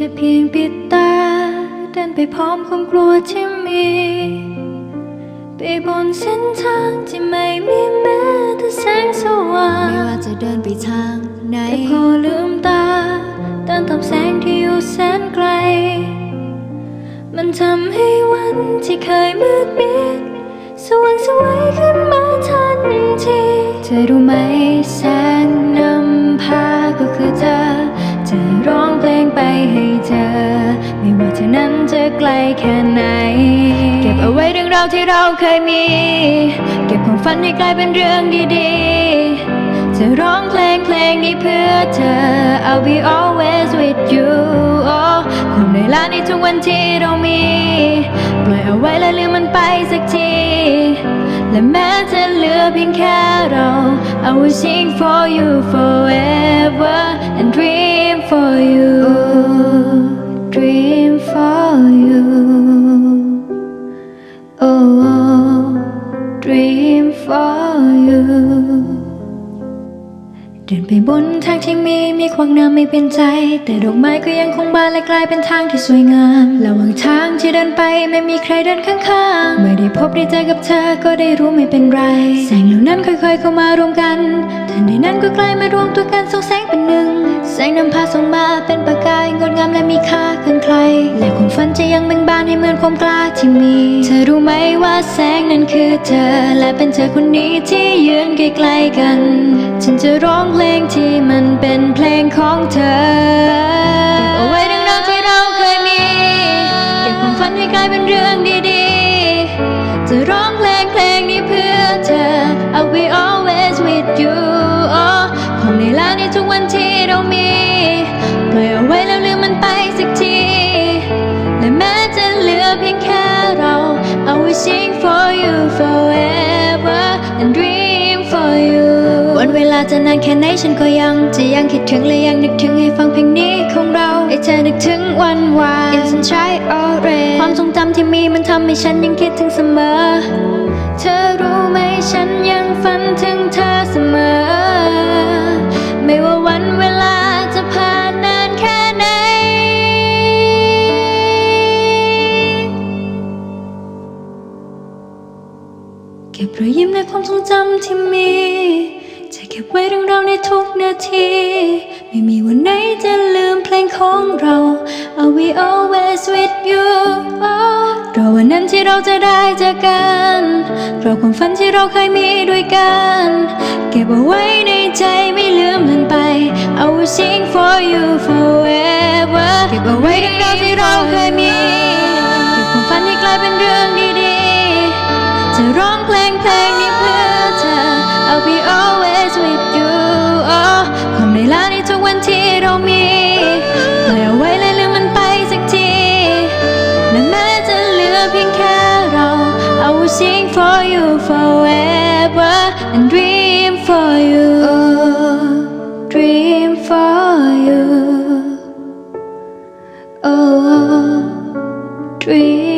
ค่เพียงปิดตา เดินไปพร้อมความกลัวที่มี ไปบนเส้นทางที่ไม่มีแม้แต่แสงสว่างไม่ว่าจะเดินไปทางไหนแต่พอลืมตา เดินตามแสงที่อยู่แสนไกล มันทำให้วันที่เคยมืดมิดสว่างสวยขึ้นมาทันทีเธอรู้ไหม ให้เธอ ไม่ว่าเธอนั้นจะไกลแค่ไหน เก็บเอาไว้เรื่องราวที่เราเคยมี เก็บความฝันให้กลายเป็นเรื่องดีๆ จะร้องเพลงเพลงนี้เพื่อเธอ I'll be always with you โอ้ความเหนื่อยล้าในทุกวันที่เรามี ปล่อยเอาไว้และลืมมันไปสักทีและแม้จะเหลือเพียงแค่เรา I will sing for you forever and dream for you for you เดินไปบนทางที่มีมีควางน้ำไม่เป็นใจ แต่ดอกไม้ก็ยังคงบานและกลายเป็นทางที่สวยงามระหว่างทางที่เดินไปไม่มีใครเดินข้างๆ ไม่ได้พบได้เจอกับเธอก็ได้รู้ไม่เป็นไร แสงเหล่านั้นค่อยๆเข้ามารวมกัน ทันใดนั้นก็กลามารวมตัวกันส่องแสงเป็นหนึ่ง แสงนำพาส่งมาเป็นประกายงดงามและมีค่าเกินใคร และความฝันจะยังเบ่งบานให้เหมือนความกล้าที่มี เธอรู้ไหมว่าแสงนั้นคือเธอ และเป็นเธอคนนี้ที่ยืนใกล้ๆกัน ฉันจะร้องเพลงที่มันเป็นเพลงของเธอเก็บเอาไว้เรื่องราวที่เราเคยมีเก็บความฝันให้กลายเป็นเรื่องดีๆ จะร้องเพลงเพลงนี้เพื่อเธอ I'll be all วันที่เรามีปล่อยเอาไว้แล้วลืมมันไปสักที และแม้จะเหลือเพียงแค่เรา I will sing for you forever and dream for you วันเวลาจะนานแค่ไหนฉันก็ยัง จะยังคิดถึงและยังนึกถึงให้ฟังเพลงนี้ของเราให้เธอนึกถึงวันวาน In sunshine or rain ความทรงจำที่มีมันทำให้ฉันยังคิดถึงเสมอ เธอรู้ไหมฉันยังฝันถึงเธอเสมอ เก็บรอยยิ้มในความทรงจำที่มี จะเก็บไว้เรื่องราวในทุกนาที ไม่มีวันไหนจะลืมเพลงของเรา I'll be always with you รอวันนั้นที่เราจะได้เจอกันรอความฝันที่เราเคยมีด้วยกัน เก็บเอาไว้ในใจไม่ลืมมันไป I จะร้องเพลงเพลงนี้เพื่อเธอ I'll be always with you oh ความในล้าในทุกวันที่เรามีปล่อยเอาไว้และลืมมันไปสักที และแม้จะเหลือเพียงแค่เรา I will sing for you forever and dream for you oh, dream for you oh dream